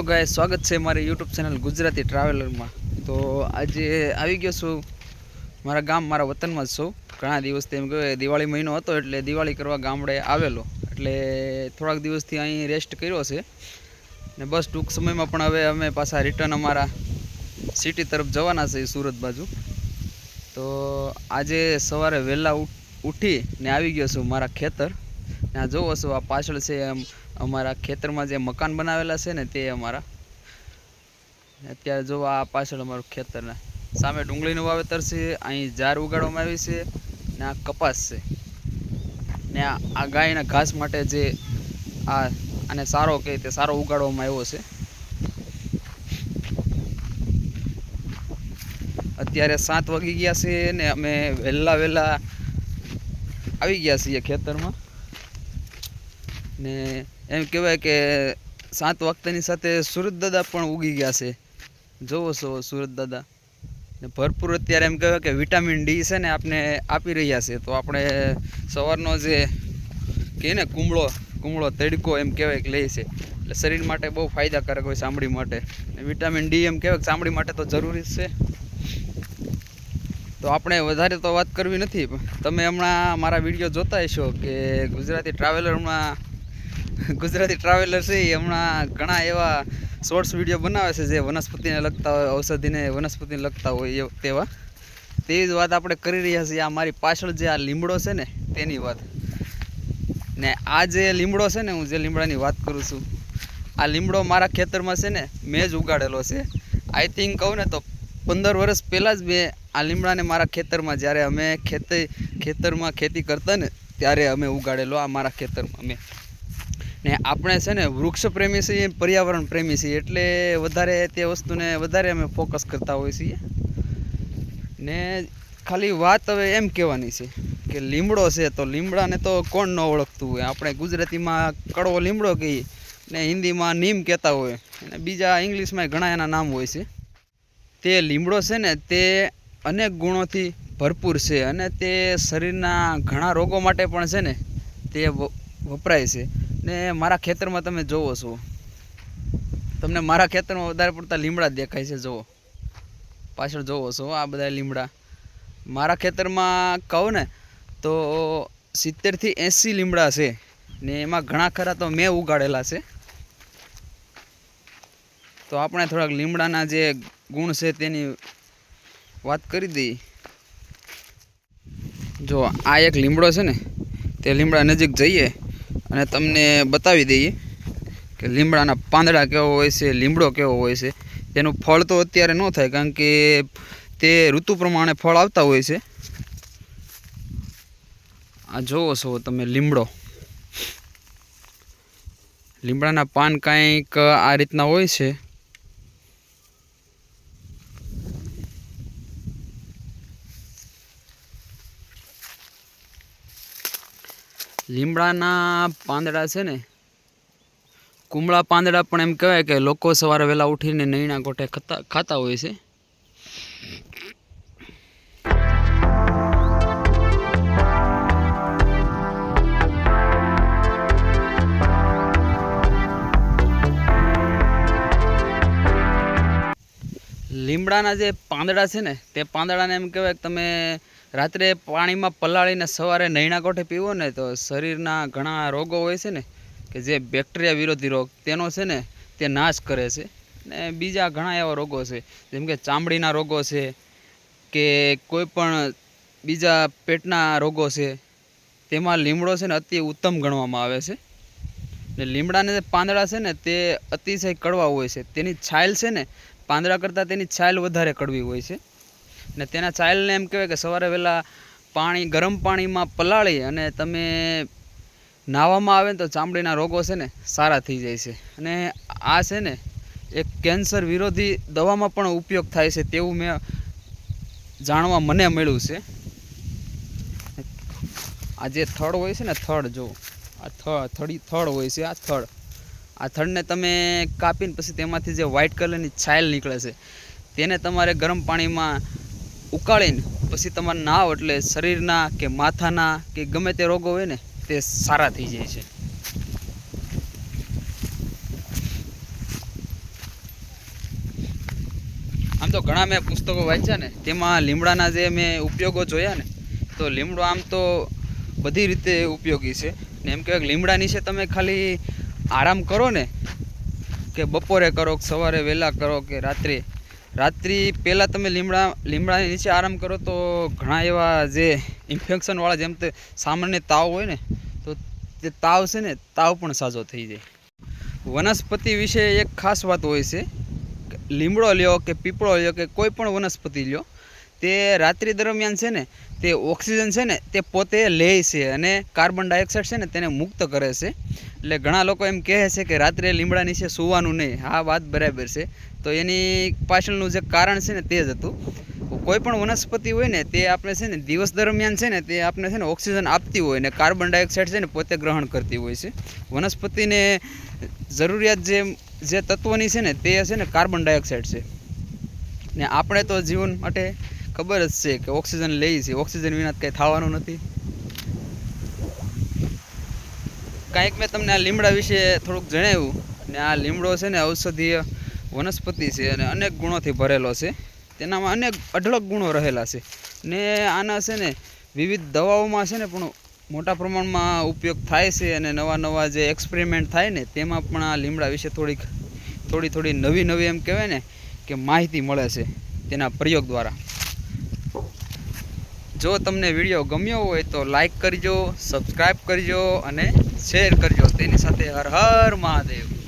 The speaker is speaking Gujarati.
હેલો ગાય સ્વાગત છે મારી યુટ્યુબ ચેનલ ગુજરાતી ટ્રાવેલરમાં. તો આજે આવી ગયો છું, મારા ગામ, મારા વતનમાં જ છું. ઘણા દિવસથી એમ કહેવાય દિવાળી મહિનો હતો એટલે દિવાળી કરવા ગામડે આવેલો. એટલે થોડાક દિવસથી અહીં રેસ્ટ કર્યો છે. ને બસ ટૂંક સમયમાં પણ હવે અમે પાછા રિટર્ન અમારા સિટી તરફ જવાના છે, સુરત બાજુ. તો આજે સવારે વહેલા ઉઠ- ને આવી ગયો છું મારા ખેતર. આ જોવો છો આ પાછળ છે એમ અમારા ખેતરમાં જે મકાન બનાવેલા છે ને તે અમારા. અત્યારે જો આ પાછળ અમારું ખેતરના સામે ડુંગળીનું વાવેતર છે, અહીં જાર ઉગાડવામાં આવી છે ને આ કપાસ છે. ને આ ગાયના ઘાસ માટે જે આ અને સારો કહે તે સારો ઉગાડવામાં આવ્યો છે. અત્યારે સાત વાગી ગયા છે ને અમે વહેલા વહેલા આવી ગયા છીએ ખેતરમાં. ને એમ કહેવાય કે સાત વાગતાની સાથે સુરત દાદા પણ ઉગી ગયા છે. જોવો છો સુરત દાદા. ને ભરપૂર અત્યારે એમ કહેવાય કે વિટામિન ડી છે ને આપને આપી રહ્યા છે. તો આપણે સવારનો જે કહે ને કુમળો કુમળો તડકો એમ કહેવાય કે લે છે. એટલે શરીર માટે બહુ ફાયદાકારક હોય ચામડી માટે. વિટામિન ડી એમ કહેવાય ચામડી માટે તો જરૂરી છે. તો આપણે વધારે તો વાત કરવી નથી તમે હમણાં મારા વીડિયો જોતા હશો કે ગુજરાતી ટ્રાવેલરમાં ગુજરાતી ટ્રાવેલર છે એ હમણાં ઘણા એવા શોર્ટ્સ વીડિયો બનાવે છે જે વનસ્પતિને લગતા હોય, ઔષધિને વનસ્પતિને લગતા હોય એ તેવા. તેવી જ વાત આપણે કરી રહ્યા છીએ. આ મારી પાછળ જે આ લીમડો છે ને, તેની વાત. ને આ જે લીમડો છે ને, હું જે લીમડાની વાત કરું છું, આ લીમડો મારા ખેતરમાં છે ને, મેં જ ઉગાડેલો છે. આઈ થિંક કહું ને તો પંદર વર્ષ પહેલાં જ મેં આ લીમડાને મારા ખેતરમાં, જ્યારે અમે ખેતી, ખેતરમાં ખેતી કરતા ને, ત્યારે અમે ઉગાડેલો આ મારા ખેતરમાં મેં ને આપણે છે ને વૃક્ષ પ્રેમી છીએ પર્યાવરણ પ્રેમી છીએ, એટલે વધારે તે વસ્તુને વધારે અમે ફોકસ કરતા હોઈએ છીએ. ને ખાલી વાત હવે એમ કહેવાની છે કે લીમડો છે તો લીમડાને તો કોણ ન ઓળખતું હોય? આપણે ગુજરાતીમાં કડવો લીમડો કહીએ ને હિન્દીમાં નીમ કહેતા હોય. અને બીજા ઇંગ્લિશમાં ઘણા એના નામ હોય છે. તે લીમડો છે ને તે અનેક ગુણોથી ભરપૂર છે અને તે શરીરના ઘણા રોગો માટે પણ છે ને તે વપરાય છે. ને મારા ખેતરમાં તમે જોવો છો. તમને મારા ખેતરમાં વધારે પડતા લીમડા દેખાય છે, જુઓ. પાછળ જોવો છો, આ બધા લીમડા. મારા ખેતરમાં કહું ને, તો સિત્તેરથી એંસી લીમડા છે. ને એમાં ઘણા ખરા તો મેં ઉગાડેલા છે. તો આપણે થોડાક લીમડાના જે ગુણ છે તેની વાત કરી દઈએ. જો, આ એક લીમડો છે ને, તે લીમડા નજીક જઈએ. અને તમને બતાવી દઈએ કે લીમડાના પાંદડા કેવો હોય છે, લીમડો કેવો હોય છે. તેનું ફળ તો અત્યારે ન થાય કારણ કે તે ઋતુ પ્રમાણે ફળ આવતા હોય છે. આ જોવો છો તમે લીમડો. લીમડાના પાન કાંઈક આ રીતના હોય છે. લીમડાના પાંદડા છે ને, કુમળા પાંદડા પણ એમ કહેવાય કે લોકો સવારે વહેલા ઉઠીને નૈણા ગોઠે ખાતા ખાતા હોય છે. લીમડાના જે પાંદડા છે ને, તે પાંદડાને એમ કહેવાય કે તમે રાત્રે પાણીમાં પલાળીને સવારે નૈણા કોઠે પીવો ને તો શરીરના ઘણા રોગો હોય છે ને, કે જે બેક્ટેરિયા વિરોધી રોગ, તેનો છે ને તે નાશ કરે છે. ને બીજા ઘણા એવા રોગો છે, જેમ કે ચામડીના રોગો છે, કે કોઈ પણ બીજા પેટના રોગો છે, તેમાં લીમડો છે ને અતિ ઉત્તમ ગણવામાં આવે છે. ને લીમડાને જે પાંદડા છે ને તે અતિશય કડવા હોય છે. તેની છાલ છે ને, પાંદડા કરતાં તેની છાલ વધારે કડવી હોય છે. ને તેના ચાઇલ્ડને એમ કહેવાય કે સવારે વહેલા પાણી, ગરમ પાણીમાં પલાળી અને તમે નાહવામાં આવે તો ચામડીના રોગો છે ને સારા થઈ જાય છે. અને આ છે ને એક કેન્સર વિરોધી દવામાં પણ ઉપયોગ થાય છે તેવું મેં જાણવા મને મળ્યું છે. આ જે થડ હોય છે ને થડ જો, આ થડ થડી, થડ હોય છે, આ થડ. આ થડને તમે કાપીને પછી તેમાંથી જે વ્હાઇટ કલરની છાયલ નીકળે છે, તેને તમારે ગરમ પાણીમાં ઉકાળીને પછી તમારે નાવ એટલે શરીરના કે માથાના કે ગમે તે રોગો હોય ને, તે સારા થઈ જાય છે. આમ તો ઘણા મેં પુસ્તકો વાંચ્યા ને, તેમાં લીમડાના જે મેં ઉપયોગો જોયા ને, તો લીમડો આમ તો બધી રીતે ઉપયોગી છે. ને એમ કહેવાય લીમડાની છે તમે ખાલી આરામ કરો ને, કે બપોરે કરો, કે સવારે વહેલા કરો, કે રાત્રે રાત્રિ પહેલાં તમે લીમડા, લીમડાની નીચે આરામ કરો તો ઘણા એવા જે ઇન્ફેક્શનવાળા જેમ તે સામાન્ય તાવ હોય ને, તો તે તાવ છે ને, તાવ પણ સાજો થઈ જાય. વનસ્પતિ વિશે એક ખાસ વાત હોય છે લીમડો લ્યો કે પીપળો લ્યો કે કોઈ પણ વનસ્પતિ લ્યો, તે રાત્રિ દરમિયાન છે ને, તે ઓક્સિજન છે ને, તે પોતે લે છે અને કાર્બન ડાયોક્સાઇડ છે ને, તેને મુક્ત કરે છે. એટલે ઘણા લોકો એમ કહે છે કે રાત્રે લીમડા નીચે સૂવાનું નહીં. આ વાત બરાબર છે. તો એની પાછળનું જે કારણ છે ને તે જ હતું. કોઈ પણ વનસ્પતિ હોય ને તે આપણે છે ને દિવસ દરમિયાન છે ને તે આપણે છે ને ઓક્સિજન આપતી હોય ને કાર્બન ડાયોક્સાઇડ છે ને પોતે ગ્રહણ કરતી હોય છે. વનસ્પતિને જરૂરિયાત જે જે તત્વોની છે ને તે છે ને કાર્બન ડાયોક્સાઇડ છે. ને આપણે તો જીવન માટે ખબર જ છે કે ઓક્સિજન લઈએ છીએ ઓક્સિજન વિના કંઈ થવાનું નથી. કાંઈક મેં તમને આ લીમડા વિશે થોડુંક જણાવ્યું ને આ લીમડો છે ને ઔષધીય વનસ્પતિ છે અને અનેક ગુણોથી ભરેલો છે. તેનામાં અનેક અઢળક ગુણો રહેલા છે. ને આના છે ને વિવિધ દવાઓમાં છે ને પણ મોટા પ્રમાણમાં ઉપયોગ થાય છે અને નવા નવા જે એક્સપેરિમેન્ટ થાય ને તેમાં પણ આ લીમડા વિશે થોડીક, થોડી થોડી નવી નવી એમ કહેવાય ને કે માહિતી મળે છે તેના પ્રયોગ દ્વારા. જો તમને વીડિયો ગમ્યો હોય તો લાઈક કરજો સબસ્ક્રાઈબ કરજો અને શેર કરજો. તેની સાથે હર હર મહાદેવ.